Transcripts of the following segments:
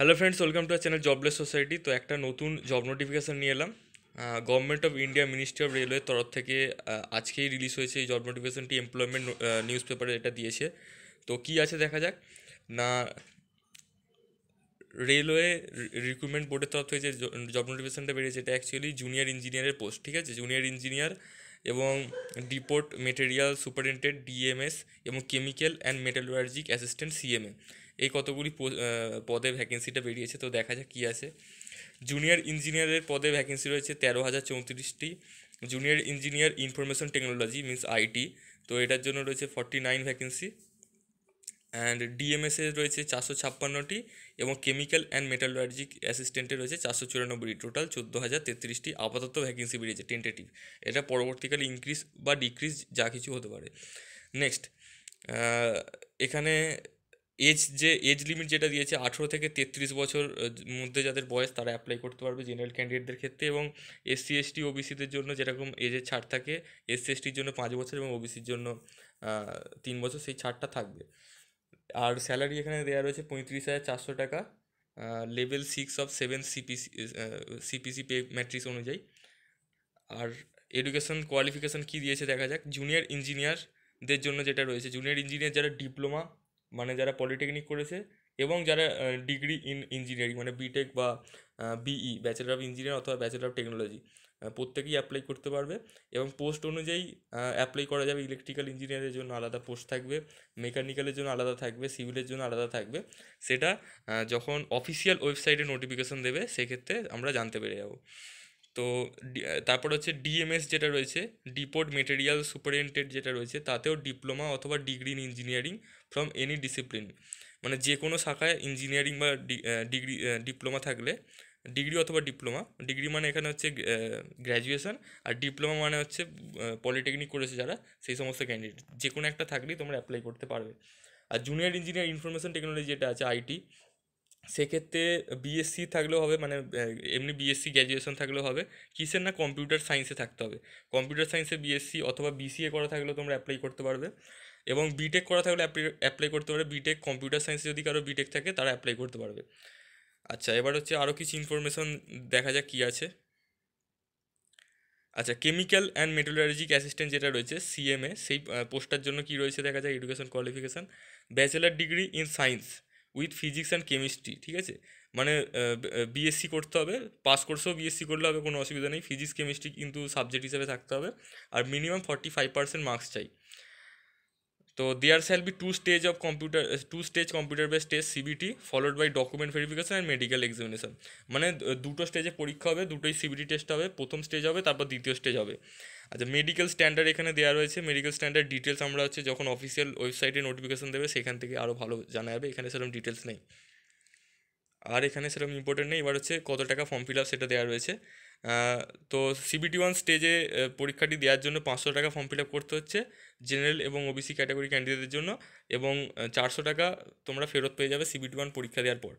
Hello friends welcome to our channel jobless society তো একটা নতুন জব নোটিফিকেশান নিয়ে এলাম। Government of India ministry of রেলওয়ের তরফ থেকে আজকেই রিলিজ হয়েছে এই জব নোটিফিকেশানটি এমপ্লয়মেন্ট নিউজ পেপারে এটা দিয়েছে। তো কি আছে দেখা যাক। না রেলওয়ে রিক্রুটমেন্ট বোর্ডের তরফ থেকে যে জব নোটিফিকেশানটা বেরিয়েছে, এটা অ্যাকচুয়ালি জুনিয়র ইঞ্জিনিয়ারের পোস্ট ঠিক আছে? জুনিয়র ইঞ্জিনিয়ার এবং ডিপোর্ট মেটেরিয়াল সুপারিনটেন্ডেন্ট ডিএমএস এবং chemical and metallurgic assistant CMA এই কতগুলি পদে ভ্যাকেন্সিটা বেরিয়েছে, তো দেখা যাক কী আছে। জুনিয়র ইঞ্জিনিয়ারের পদে ভ্যাকেন্সি রয়েছে তেরো হাজার চৌত্রিশটি। Junior engineer information technology means IT তো এটার জন্য রয়েছে ফর্টি নাইন ভ্যাকেন্সি অ্যান্ড ডিএমএসে রয়েছে চারশো ছাপ্পান্নটি এবং কেমিক্যাল অ্যান্ড মেটালুয়ার্জিক অ্যাসিস্ট্যান্টে রয়েছে চারশো চুরানব্বইটি। টোটাল চোদ্দ হাজার তেত্রিশটি আপাতত ভ্যাকেন্সি বেরিয়েছে টেন্টেটিভ এটা পরবর্তীকালে ইনক্রিজ বা ডিক্রিজ যা কিছু হতে পারে। নেক্সট এখানে এজ যে এজ লিমিট যেটা দিয়েছে আঠেরো থেকে তেত্রিশ বছর মধ্যে যাদের বয়স তারা অ্যাপ্লাই করতে পারবে জেনারেল ক্যান্ডিডেটদের ক্ষেত্রে এবং এসসি এসটি ওবিসিদের জন্য যেরকম এজের ছাড় থাকে এসসি এসটির জন্য পাঁচ বছর এবং ওবিসির জন্য তিন বছর সেই ছাড়টা থাকবে। আর স্যালারি এখানে দেওয়া রয়েছে পঁয়ত্রিশ হাজার চারশো টাকা level six of seven CPC CPC pay matrix অনুযায়ী। আর এডুকেশন কোয়ালিফিকেশান কী দিয়েছে দেখা যাক জুনিয়র ইঞ্জিনিয়ারদের জন্য যেটা রয়েছে জুনিয়র ইঞ্জিনিয়ার যারা ডিপ্লোমা মানে যারা পলিটেকনিক করেছে এবং যারা ডিগ্রি ইন ইঞ্জিনিয়ারিং মানে বিটেক বা বিই ব্যাচেলার অফ ইঞ্জিনিয়ার অথবা ব্যাচেলার অফ টেকনোলজি প্রত্যেকেই অ্যাপ্লাই করতে পারবে এবং পোস্ট অনুযায়ী অ্যাপ্লাই করা যাবে। ইলেকট্রিক্যাল ইঞ্জিনিয়ারের জন্য আলাদা পোস্ট থাকবে মেকানিক্যালের জন্য আলাদা থাকবে সিভিলের জন্য আলাদা থাকবে। সেটা যখন অফিসিয়াল ওয়েবসাইটে নোটিফিকেশন দেবে, সেক্ষেত্রে আমরা জানতে পেরে যাব। তো তারপর হচ্ছে ডিএমএস যেটা রয়েছে, ডিপোর্ট মেটেরিয়াল সুপারিনটেন্ডেন্ট যেটা রয়েছে, তাতেও ডিপ্লোমা অথবা degree in engineering from any discipline. মানে যে কোনো শাখায় ইঞ্জিনিয়ারিং বা ডিগ্রি ডিপ্লোমা থাকলে, ডিগ্রি অথবা ডিপ্লোমা, ডিগ্রি মানে এখানে হচ্ছে গ্র্যাজুয়েশন, আর ডিপ্লোমা মানে হচ্ছে পলিটেকনিক করেছে যারা, সেই সমস্ত ক্যান্ডিডেট যে কোনো একটা থাকলেই তোমরা অ্যাপ্লাই করতে পারবে। আর জুনিয়র ইঞ্জিনিয়ার ইনফরমেশন টেকনোলজি যেটা আছে আইটি সেক্ষেত্রে বিএসসি থাকলেও হবে মানে এমনি বিএসসি গ্র্যাজুয়েশন থাকলেও হবে। কিসের না কম্পিউটার সায়েন্সে থাকতে হবে? কম্পিউটার সায়েন্সে বিএসসি অথবা বিসিএ করা থাকলেও তোমরা অ্যাপ্লাই করতে পারবে। এবং বিটেক করা থাকলে অ্যাপ্লাই করতে পারবে। বিটেক কম্পিউটার সায়েন্সে যদি কারও বিটেক থাকে, তারা অ্যাপ্লাই করতে পারবে। আচ্ছা এবার হচ্ছে আরও কিছু ইনফরমেশন দেখা যাক কী আছে। আচ্ছা কেমিক্যাল অ্যান্ড মেটালুয়ার্জিক অ্যাসিস্ট্যান্ট যেটা রয়েছে সিএমএ সেই পোস্টটার জন্য কী রয়েছে দেখা যায় education qualification bachelor degree in science with physics and chemistry, ঠিক আছে? মানে বিএসসি করতে হবে, পাস কোর্সেও বিএসসি করলে হবে, কোনো অসুবিধা নেই। ফিজিক্স, কেমিস্ট্রি কিন্তু সাবজেক্ট হিসাবে থাকতে হবে। আর minimum forty five percent marks চাই। তো there shall be two stage of computer two stage computer base test CBT followed by document verification and medical examination মানে আহ, দুটো স্টেজে পরীক্ষা হবে দুটোই সিবিটি টেস্ট হবে প্রথম স্টেজ হবে তারপর দ্বিতীয় স্টেজ হবে। আচ্ছা মেডিকেল স্ট্যান্ডার্ড এখানে দেওয়া রয়েছে। মেডিকেল স্ট্যান্ডার্ড ডিটেলস আমরা হচ্ছে যখন অফিসিয়াল ওয়েবসাইটে নোটিফিকেশন দেবে সেখান থেকে আরও ভালো জানা যাবে। এখানে সেরকম ডিটেলস নেই। আর এখানে সেরকম ইম্পর্টেন্ট নেই। এবার হচ্ছে কত টাকা ফর্ম ফিল আপ সেটা দেওয়া রয়েছে। তো সিবিটি ওয়ান স্টেজে পরীক্ষাটি দেওয়ার জন্য পাঁচশো টাকা ফর্ম ফিল আপ করতে হচ্ছে জেনারেল এবং ওবিসি ক্যাটাগরি ক্যান্ডিডেটদের জন্য এবং চারশো টাকা তোমরা ফেরত পেয়ে যাবে সিবিটি ওয়ান পরীক্ষা দেওয়ার পর।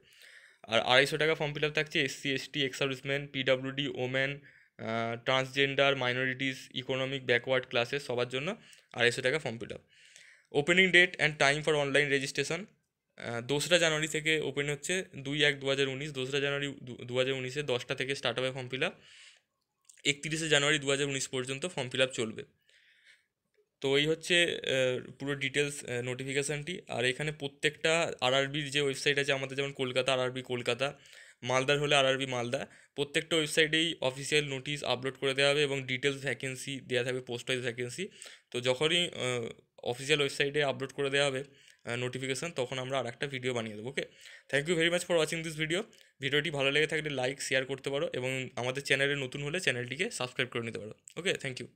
আর আড়াইশো টাকা ফর্ম ফিল আপ থাকছে SC ST ex serviceman PWD women transgender minorities economic backward classes সবার জন্য আড়াইশো টাকা form fill up opening date and time for online registration দোসরা জানুয়ারি থেকে ওপেন হচ্ছে দুই এক দু হাজার উনিশ, দোসরা জানুয়ারি দু হাজার উনিশে দশটা থেকে স্টার্ট হবে ফর্ম ফিল আপ একত্রিশে জানুয়ারি দু হাজার উনিশ পর্যন্ত ফর্ম ফিল আপ চলবে। তো এই হচ্ছে পুরো ডিটেলস নোটিফিকেশানটি আর এখানে প্রত্যেকটা আরআরবির যে ওয়েবসাইট আছে, আমাদের যেমন কলকাতা আরআরবি কলকাতা, মালদার হলে আরআরবি মালদা, প্রত্যেকটা ওয়েবসাইটেই অফিসিয়াল নোটিশ আপলোড করে দেওয়া হবে এবং ডিটেলস ভ্যাকেন্সি দেওয়া থাকবে পোস্ট ওয়াইজ ভ্যাকেন্সি তো যখনই অফিসিয়াল ওয়েবসাইটে আপলোড করে দেওয়া হবে নোটিফিকেশান তখন আমরা আর একটা ভিডিও বানিয়ে দেবো okay thank you very much for watching this video video ভালো লেগে থাকলে লাইক শেয়ার করতে পারো এবং আমাদের চ্যানেলে নতুন হলে চ্যানেলটিকে সাবস্ক্রাইব করে নিতে পারো ওকে থ্যাংক ইউ